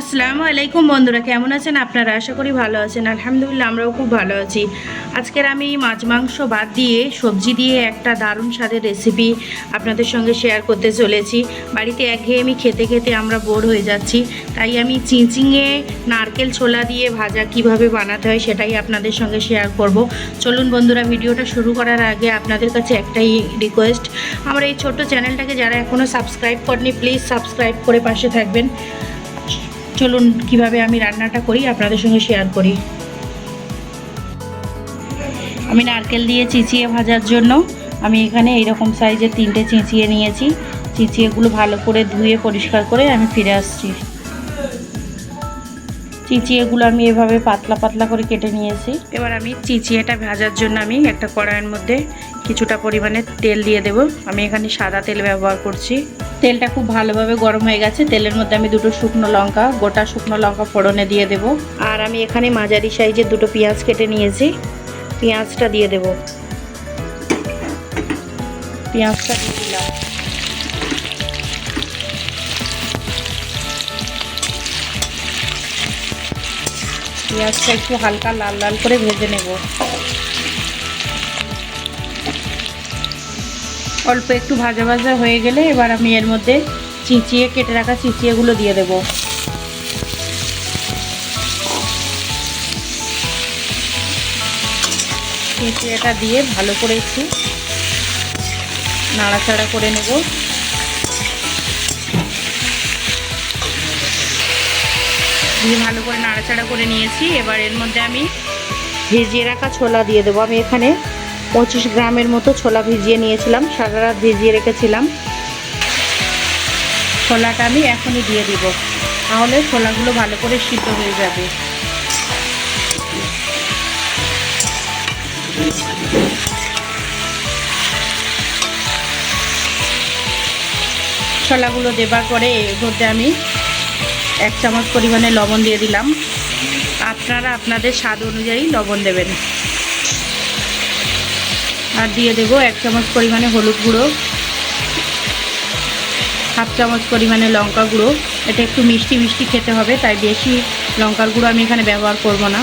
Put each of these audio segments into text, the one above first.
আসসালামু আলাইকুম বন্ধুরা, কেমন আছেন? আপনারা আশা করি ভালো আছেন। আলহামদুলিল্লাহ, আমরাও খুব ভালো আছি। আজকের আমি মাছ মাংস বাদ দিয়ে সবজি দিয়ে একটা দারুণ স্বাদের রেসিপি আপনাদের সঙ্গে শেয়ার করতে চলেছি। বাড়িতে একঘেয়েমি খেতে খেতে আমরা বোর হয়ে যাচ্ছি। তাই আমি চিঁচিঙে নারকেল ছোলা দিয়ে ভাজা কীভাবে বানাতে হয় সেটাই আপনাদের সঙ্গে শেয়ার করব। চলুন বন্ধুরা, ভিডিওটা শুরু করার আগে আপনাদের কাছে একটাই রিকোয়েস্ট আমার এই ছোট্ট চ্যানেলটাকে যারা এখনও সাবস্ক্রাইব করেনি প্লিজ সাবস্ক্রাইব করে পাশে থাকবেন। চলুন, কীভাবে আমি রান্নাটা করি, আপনাদের সঙ্গে শেয়ার করি। আমি নারকেল দিয়ে চিচিয়ে ভাজার জন্য আমি এখানে এইরকম সাইজের তিনটে চিঁচিয়ে নিয়েছি। চিচিয়েগুলো ভালো করে ধুয়ে পরিষ্কার করে আমি ফিরে আসছি। চিচিয়েগুলো আমি এভাবে পাতলা পাতলা করে কেটে নিয়েছি। এবার আমি চিচিয়েটা ভাজার জন্য আমি একটা কড়াইয়ের মধ্যে কিছুটা পরিমাণে তেল দিয়ে দেব। আমি এখানে সাদা তেল ব্যবহার করছি। তেলটা খুব ভালোভাবে গরম হয়ে গেছে। তেলের মধ্যে আমি দুটো শুকনো লঙ্কা, গোটা শুকনো লঙ্কা ফোড়নে দিয়ে দেব। আর আমি এখানে মাঝারি সাইজের দুটো পেঁয়াজ কেটে নিয়েছি। পেঁয়াজটা দিয়ে দেব। পেঁয়াজটা দিয়ে দিলাম। পেঁয়াজটা একটু হালকা লাল লাল করে ভেজে নেব। অল্প একটু ভাজা ভাজা হয়ে গেলে এবার আমি এর মধ্যে চিঁচিয়ে, কেটে রাখা চিঁচিয়েগুলো দিয়ে দেব। চিঁচিয়েটা দিয়ে ভালো করে একটু নাড়াচাড়া করে নেব। দিয়ে ভালো করে নাড়াচাড়া করে নিয়েছি। এবার এর মধ্যে আমি ভিজিয়ে রাখা ছোলা দিয়ে দেবো। আমি এখানে পঁচিশ গ্রামের মতো ছোলা ভিজিয়ে নিয়েছিলাম, সারা রাত ভিজিয়ে রেখেছিলাম। ছোলাটা আমি এখনই দিয়ে দিব, তাহলে ছোলাগুলো ভালো করে সিদ্ধ হয়ে যাবে। ছোলাগুলো দেবার পরে এর মধ্যে আমি এক চামচ পরিমাণে লবণ দিয়ে দিলাম। আপনারা আপনাদের স্বাদ অনুযায়ী লবণ দেবেন। আর দিয়ে দেবো এক চামচ পরিমাণে হলুদ গুঁড়ো, হাফ চামচ পরিমাণে লঙ্কা গুঁড়ো। এটা একটু মিষ্টি মিষ্টি খেতে হবে, তাই বেশি লঙ্কার গুঁড়ো আমি এখানে ব্যবহার করব না।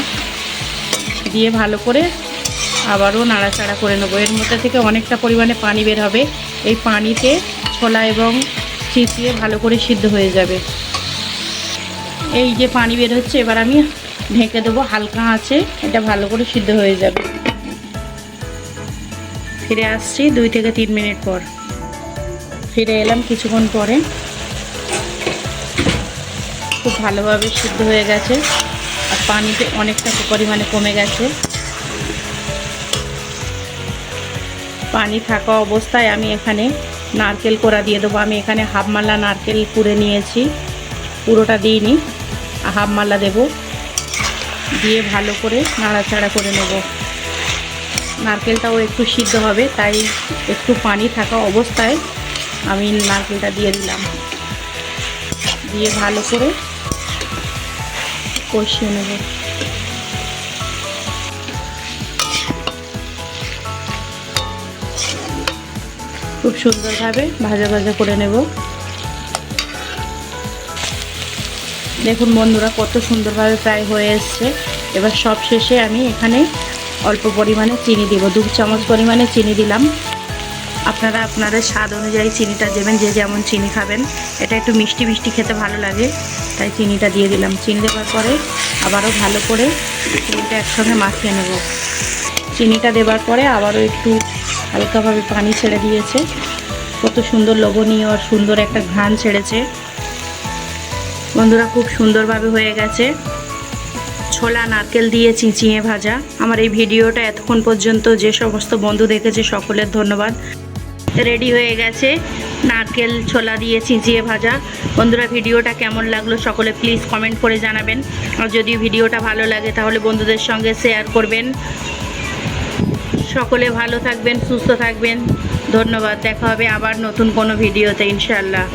দিয়ে ভালো করে আবারও নাড়াচাড়া করে নেব। এর মধ্যে থেকে অনেকটা পরিমাণে পানি বের হবে। এই পানিতে ছোলা এবং চিচিয়ে ভালো করে সিদ্ধ হয়ে যাবে। এই যে পানি বের হচ্ছে, এবার আমি ঢেকে দেবো হালকা আছে এটা ভালো করে সিদ্ধ হয়ে যাবে। ফিরে আসছি দুই থেকে তিন মিনিট পর। ফিরে এলাম কিছুক্ষণ পরে। খুব ভালোভাবে সিদ্ধ হয়ে গেছে আর পানিতে অনেকটা পরিমাণে কমে গেছে। পানি থাকা অবস্থায় আমি এখানে নারকেল কোড়া দিয়ে দেবো। আমি এখানে হাফ মাল্লা নারকেল কুড়ে নিয়েছি। পুরোটা দিইনি, হাফ মাল্লা দেবো। দিয়ে ভালো করে নাড়াচাড়া করে নেব। নারকেলটাও একটু সিদ্ধ হবে, তাই একটু পানি থাকা অবস্থায় আমি নারকেলটা দিয়ে দিলাম। দিয়ে ভালো করে কষিয়ে নেব। খুব সুন্দরভাবে ভাজা ভাজা করে নেব। দেখুন বন্ধুরা, কত সুন্দরভাবে প্রায় হয়ে এসছে। এবার সব শেষে আমি এখানে অল্প পরিমাণে চিনি দিব, দু চামচ পরিমাণে চিনি দিলাম। আপনারা আপনাদের স্বাদ অনুযায়ী চিনিটা দেবেন, যে যেমন চিনি খাবেন। এটা একটু মিষ্টি মিষ্টি খেতে ভালো লাগে, তাই চিনিটা দিয়ে দিলাম। চিনি দেওয়ার পরে আবারও ভালো করে চিনিটা একসঙ্গে মাখিয়ে নেব। চিনিটা দেওয়ার পরে আবারও একটু হালকাভাবে পানি ছেড়ে দিয়েছে। কত সুন্দর লোভনীয় আর সুন্দর একটা ঘ্রাণ ছেড়েছে। বন্ধুরা, খুব সুন্দরভাবে হয়ে গেছে। ছোলা, নারকেল দিয়ে চিঁচিয়ে ভাজা। আমার এই ভিডিওটা এতক্ষণ পর্যন্ত যে সমস্ত বন্ধু দেখেছে সকলের ধন্যবাদ। রেডি হয়ে গেছে নারকেল, ছোলা দিয়ে চিঁচিয়ে ভাজা। বন্ধুরা, ভিডিওটা কেমন লাগল সকলে প্লিজ কমেন্ট করে জানাবেন। আর যদি ভিডিওটা ভালো লাগে তাহলে বন্ধুদের সঙ্গে শেয়ার করবেন। সকলে ভালো থাকবেন, সুস্থ থাকবেন। ধন্যবাদ, দেখা হবে আবার নতুন কোনো ভিডিওতে ইনশাল্লাহ